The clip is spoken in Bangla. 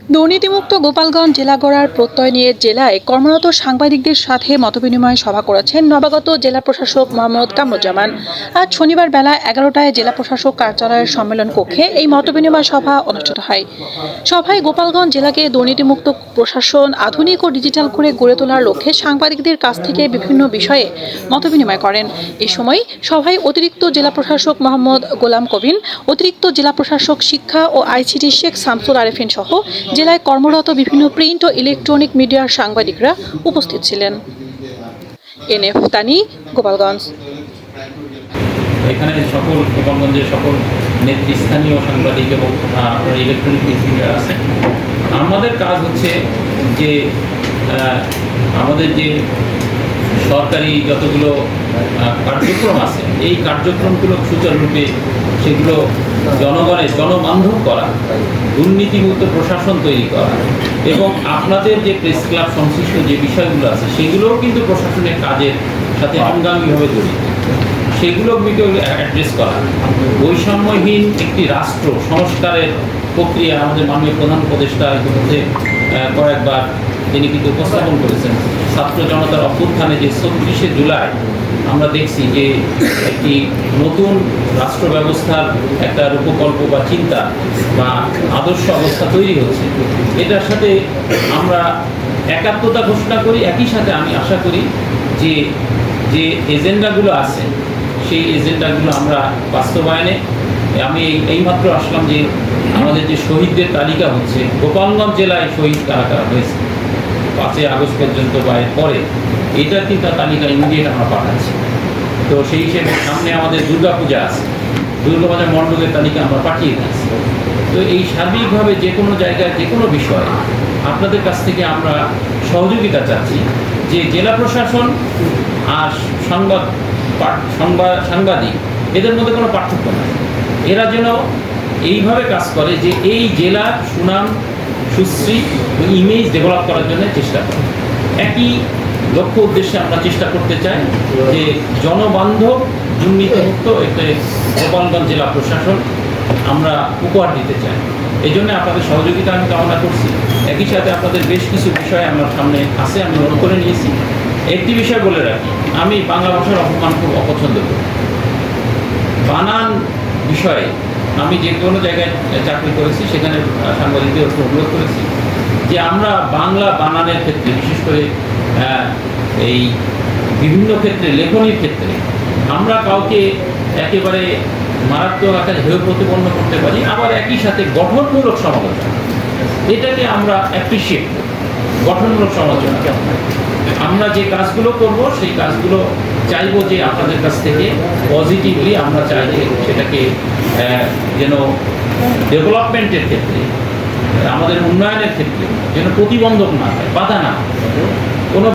দুর্নীতিমুক্ত গোপালগঞ্জ জেলা গড়ার প্রত্যয় নিয়ে জেলায় কর্মরত সাংবাদিকদের সাথে মতবিনিময় সভা করেছেন নবাগত জেলা প্রশাসক মোহাম্মদ কামরুজ্জামান। আজ শনিবার বেলা এগারোটায় জেলা প্রশাসক কার্যালয়ের সম্মেলন কক্ষে এই মতবিনিময় সভা অনুষ্ঠিত হয়। সভায় গোপালগঞ্জ জেলাকে দুর্নীতিমুক্ত প্রশাসন, আধুনিক ও ডিজিটাল করে গড়ে তোলার লক্ষ্যে সাংবাদিকদের কাছ থেকে বিভিন্ন বিষয়ে মতবিনিময় করেন। এ সময় সভায় অতিরিক্ত জেলা প্রশাসক মোহাম্মদ গোলাম কবিন অতিরিক্ত জেলা প্রশাসক শিক্ষা ও আইসিটি শেখ শামসুল আরেফিন সহ জেলায় কর্মরত বিভিন্ন প্রিন্ট ও ইলেকট্রনিক মিডিয়ার সাংবাদিকরা উপস্থিত ছিলেন। এনএফ তানি গোপালগঞ্জ। এখানে সকল গোপালগঞ্জের সকল নেতৃস্থানীয় সাংবাদিক এবং ইলেকট্রনিক মিডিয়া আছে আমাদের কাজ হচ্ছে যে আমাদের যে সরকারি যতগুলো কার্যক্রম আছে, এই কার্যক্রমগুলো সুচারুরূপে সেগুলো জনগণের জনবান্ধব করা, দুর্নীতিমুক্ত প্রশাসন তৈরি করা এবং আপনাদের যে প্রেস ক্লাব সংশ্লিষ্ট যে বিষয়গুলো আছে, সেগুলোও কিন্তু প্রশাসনের কাজের সাথে অঙ্গাঙ্গিভাবে জড়িত। সেগুলোকে অ্যাড্রেস করা। বৈষম্যহীন একটি রাষ্ট্র সংস্কারের প্রক্রিয়া আমাদের মাননীয় প্রধান উপদেষ্টা ইতিমধ্যে কয়েকবার তিনি কিন্তু উপস্থাপন করেছেন। ছাত্র জনতার অভ্যুত্থানে যে ছত্রিশে জুলাই আমরা দেখছি যে একটি নতুন রাষ্ট্র ব্যবস্থার একটা রূপকল্প বা চিন্তা বা আদর্শ অবস্থা তৈরি হচ্ছে। এটার সাথে আমরা একাত্মতা ঘোষণা করি, একই সাথে আমি আশা করি যে যে এজেন্ডাগুলো আছে, সেই এজেন্ডাগুলো আমরা বাস্তবায়নে, আমি এই- এইমাত্র আসলাম যে আমাদের যে শহীদদের তালিকা হচ্ছে, গোপালগঞ্জ জেলায় শহীদ কারা কারা হয়েছে? পাঁচই আগস্ট পর্যন্ত বা এর পরে এটার কিন্তু তালিকা ইমিডিয়েট আমরা পাঠাচ্ছি। তো সেই হিসেবে সামনে আমাদের দুর্গাপূজা আছে। দুর্গাপূজা মণ্ডপের তালিকা আমরা পাঠিয়ে দিচ্ছি তো এই সার্বিকভাবে যে কোনো জায়গায়, যে কোনো বিষয়ে আপনাদের কাছ থেকে আমরা সহযোগিতা চাচ্ছি যে জেলা প্রশাসন আর সংবাদ সংবাদ সাংবাদিক, এদের মধ্যে কোনো পার্থক্য নেই। এরা যেন এইভাবে কাজ করে যে এই জেলার সুনাম, সুশ্রী ইমেজ ডেভেলপ করার জন্য চেষ্টা করে। একই লক্ষ্য উদ্দেশ্যে আমরা চেষ্টা করতে চাই যে জনবান্ধব দুর্নীতিমুক্ত একটা গোপালগঞ্জ জেলা প্রশাসন আমরা উপহার দিতে চাই। এই জন্য আপনাদের সহযোগিতা আমি কামনা করছি। একই সাথে আপনাদের বেশ কিছু বিষয় আমার সামনে আছে, আমি নোট করে নিয়েছি। একটি বিষয় বলে রাখি, আমি বাংলা ভাষার অপমান খুব অপছন্দ করি। বানান বিষয়ে আমি যে কোনো জায়গায় চাকরি করেছি, সেখানে সাংবাদিকদের অনুরোধ করেছি যে আমরা বাংলা বানানের ক্ষেত্রে, বিশেষ করে এই বিভিন্ন ক্ষেত্রে, লেখনির ক্ষেত্রে, আমরা কাউকে একেবারে মারাত্মক আকারে হেয় প্রতিপন্ন করতে পারি, আবার একই সাথে গঠনমূলক সমালোচনা। এটাকে আমরা অ্যাপ্রিসিয়েট করি। গঠনমূলক সমালোচনা আমরা যে কাজগুলো করব, সেই কাজগুলো চাইব যে আপনাদের কাছ থেকে পজিটিভলি আমরা চাই যে সেটাকে যেন ডেভেলপমেন্টের ক্ষেত্রে, আমাদের উন্নয়নের ক্ষেত্রে যেন প্রতিবন্ধক না হয়, বাধা না হয়। কোনো